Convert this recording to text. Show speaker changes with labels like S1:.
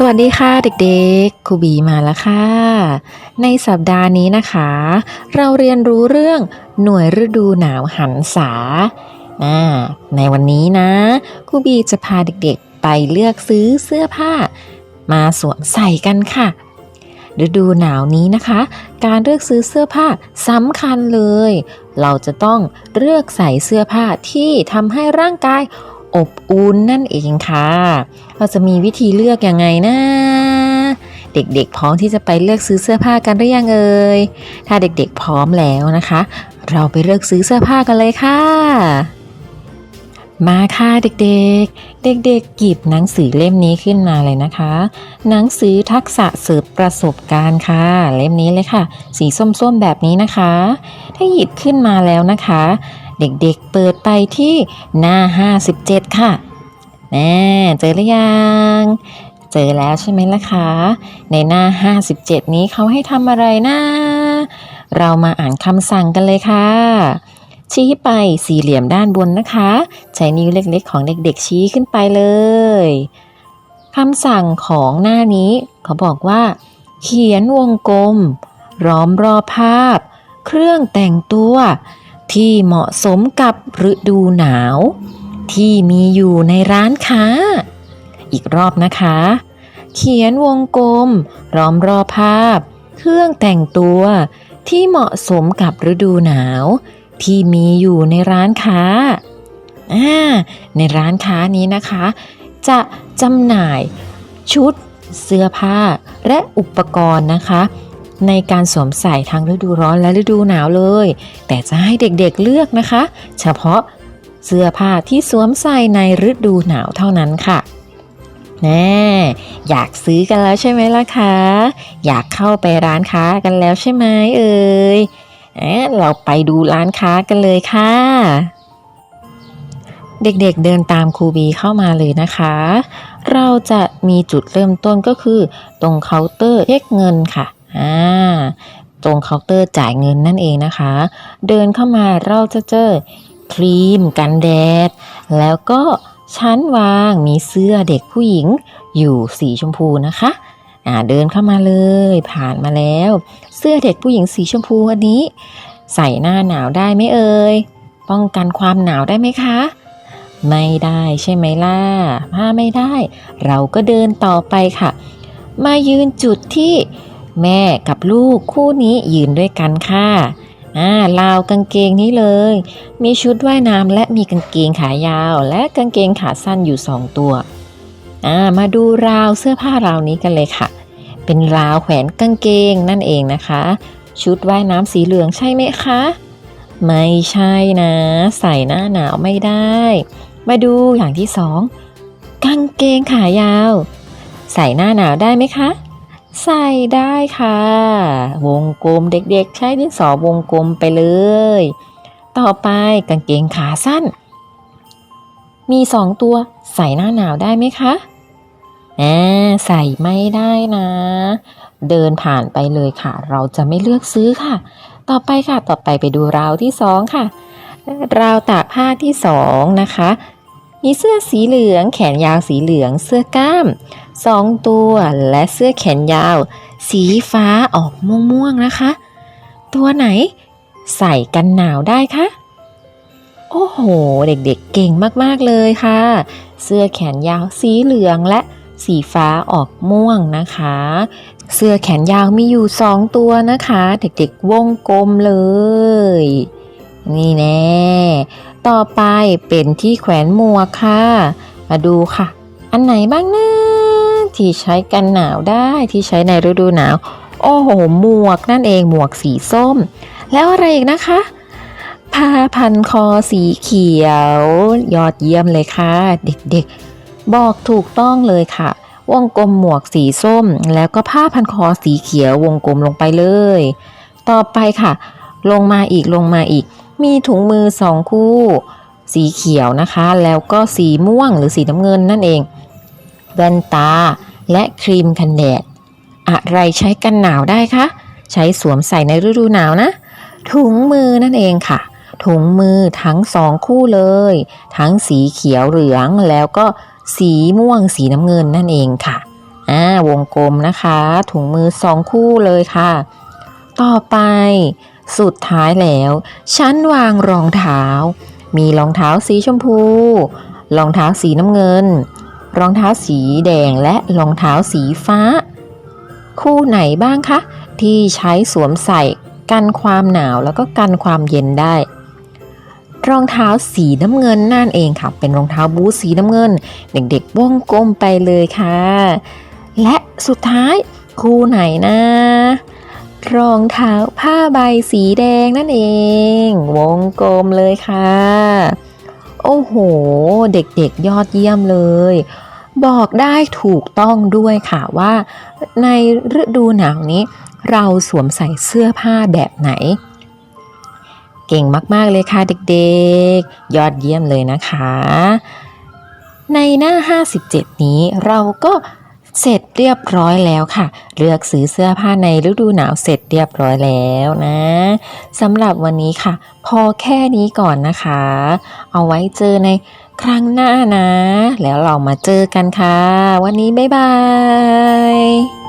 S1: สวัสดีค่ะเด็กๆครูบีมาแล้วค่ะ ในสัปดาห์นี้นะคะ เราเรียนรู้เรื่องหน่วยฤดูหนาวหันษา ในวันนี้นะครูบีจะพาเด็กๆ ไปเลือกซื้อเสื้อผ้า มาสวมใส่กันค่ะ ฤดูหนาวนี้นะคะ การเลือกซื้อเสื้อผ้าสำคัญเลย เราจะต้องเลือกใส่เสื้อผ้าที่ทำให้ร่างกาย อบอุ่นนั่นเองค่ะเราจะมีวิธีเลือกยังไงนะเด็กๆ พร้อมที่จะไปเลือกซื้อเสื้อผ้ากันหรือยังเอ่ย ถ้าเด็กๆ พร้อมแล้วนะคะ เราไปเลือกซื้อเสื้อผ้ากันเลยค่ะ มาค่ะเด็กๆ เด็กๆ หยิบหนังสือเล่มนี้ขึ้นมาเลยนะคะ หนังสือทักษะเสริมประสบการณ์ค่ะ เล่มนี้เลยค่ะ สีส้มๆแบบนี้นะคะ ถ้าหยิบขึ้นมาแล้วนะคะ เด็กๆเปิดไปที่หน้า 57 ค่ะแน่เจอหรือยัง เจอแล้วใช่ไหมล่ะคะ ในหน้า 57 นี้เขาให้ทำอะไรนะ เรามาอ่านคำสั่งกันเลยค่ะ ชี้ไปสี่เหลี่ยมด้านบนนะคะ ใช้นิ้วเล็กๆ ของเด็กๆ ชี้ขึ้นไปเลยคำสั่งของหน้านี้ เขาบอกว่า เขียนวงกลมล้อมรอบภาพ เครื่องแต่งตัว ที่เหมาะสมกับฤดูหนาว ที่มีอยู่ในร้านค้า อีกรอบนะคะ เขียนวงกลมล้อมรอบภาพ เครื่องแต่งตัวที่เหมาะสมกับฤดูหนาว ที่มีอยู่ในร้านค้าอ่าในร้านค้านี้นะคะ จะจำหน่ายชุดเสื้อผ้าและอุปกรณ์นะคะ ในการสวมใส่ทั้งฤดูร้อนและฤดูหนาวเลย แต่จะให้เด็กๆเลือกนะคะ เฉพาะเสื้อผ้าที่สวมใส่ในฤดูหนาวเท่านั้นค่ะแน่อยากซื้อกันแล้วใช่ไหมล่ะคะ อยากเข้าไปร้านค้ากันแล้วใช่ไหมเอ่ยแอะเราไปดูร้านค้ากันเลยค่ะ เด็กๆเดินตามครูบีเข้ามาเลยนะคะ เราจะมีจุดเริ่มต้นก็คือ ตรงเคาน์เตอร์เช็คเงินค่ะ อ่าตรงเคาน์เตอร์จ่ายเงินนั่นเองนะคะ เดินเข้ามาเราจะเจอครีมกันแดด แล้วก็ชั้นวางมีเสื้อเด็กผู้หญิงอยู่สีชมพูนะคะอ่าเดินเข้ามาเลยผ่านมาแล้ว เสื้อเด็กผู้หญิงสีชมพูอันนี้ ใส่หน้าหนาวได้ไหมเอ่ยป้องกันความหนาวได้ไหมคะ ไม่ได้ใช่ไหมล่ะถ้าไม่ได้ เราก็เดินต่อไปค่ะ มายืนจุดที่ แม่กับลูกคู่นี้ยืนด้วยกันค่ะอ่าราวกางเกงนี้เลย มีชุดว่ายน้ำและมีกางเกงขายาว และกางเกงขาสั้นอยู่สองตัวอ่ามาดูราวเสื้อผ้าราวนี้กันเลยค่ะ เป็นราวแขวนกางเกงนั่นเองนะคะ ชุดว่ายน้ำสีเหลืองใช่ไหมคะ ไม่ใช่นะ ใส่หน้าหนาวไม่ได้ มาดูอย่างที่สองกางเกงขายาว ใส่หน้าหนาวได้ไหมคะ ใส่ได้ค่ะ วงกลมเด็กๆ ใช้ดินสอวงกลมไปเลย ต่อไปกางเกงขาสั้น มีสองตัวใส่หน้าหนาวได้ไหมคะอ่าใส่ไม่ได้นะ เดินผ่านไปเลยค่ะ เราจะไม่เลือกซื้อค่ะ ต่อไปค่ะ ต่อไปไปดูราวที่สองค่ะ ราวตากผ้าที่สองนะคะ มีเสื้อสีเหลือง แขนยาวสีเหลือง เสื้อกล้าม สองตัวและเสื้อแขนยาว สีฟ้าออกม่วงๆนะคะ ตัวไหนใส่กันหนาวได้คะ โอ้โห เด็กๆเก่งมากๆเลยค่ะ เสื้อแขนยาวสีเหลืองและสีฟ้าออกม่วงนะคะ เสื้อแขนยาวมีอยู่สองตัวนะคะ เด็กๆวงกลมเลย นี่แน่ ต่อไปเป็นที่แขวนหมวกค่ะ มาดูค่ะ อันไหนบ้างนะ ที่ใช้กันหนาวได้ที่ใช้ในฤดูหนาว โอ้โห หมวกนั่นเองหมวกสีส้ม แล้วอะไรอีกนะคะผ้าพันคอสีเขียว ยอดเยี่ยมเลยค่ะ เด็กๆ บอกถูกต้องเลยค่ะ วงกลมหมวกสีส้ม แล้วก็ผ้าพันคอสีเขียววงกลมลงไปเลย ต่อไปค่ะ ลงมาอีกลงมาอีก มีถุงมือสองคู่ สีเขียวนะคะ แล้วก็สีม่วงหรือสีน้ำเงินนั่นเอง แว่นตา และครีมกันแดด อะไรใช้กันหนาวได้คะ ใช้สวมใส่ในฤดูหนาวนะ ถุงมือนั่นเองค่ะ ถุงมือทั้งสองคู่เลย ทั้งสีเขียวเหลืองแล้วก็สีม่วงสีน้ำเงินนั่นเองค่ะอ่าวงกลมนะคะ ถุงมือสองคู่เลยค่ะ ต่อไป สุดท้ายแล้วฉันวางรองเท้า มีรองเท้าสีชมพู รองเท้าสีน้ำเงิน รองเท้าสีแดงและรองเท้าสีฟ้า คู่ไหนบ้างคะ ที่ใช้สวมใส่กันความหนาวแล้วก็กันความเย็นได้ รองเท้าสีน้ำเงินนั่นเองค่ะ เป็นรองเท้าบูทสีน้ำเงิน เด็กๆวงกลมไปเลยค่ะ และสุดท้ายคู่ไหนนะรองเท้าผ้าใบสีแดงนั่นเอง วงกลมเลยค่ะ โอ้โห เด็กๆยอดเยี่ยมเลย บอกได้ถูกต้องด้วยค่ะว่า ในฤดูหนาวนี้ เราสวมใส่เสื้อผ้าแบบไหน เก่งมาก ๆ เลยค่ะเด็กๆ ยอดเยี่ยมเลยนะคะ ในหน้า 57 นี้เราก็ เสร็จเรียบร้อยแล้วค่ะ เลือกซื้อเสื้อผ้าในฤดูหนาวเสร็จเรียบร้อยแล้วนะสำหรับวันนี้ค่ะ พอแค่นี้ก่อนนะคะ เอาไว้เจอในครั้งหน้านะ แล้วเรามาเจอกันค่ะ วันนี้บ๊ายบาย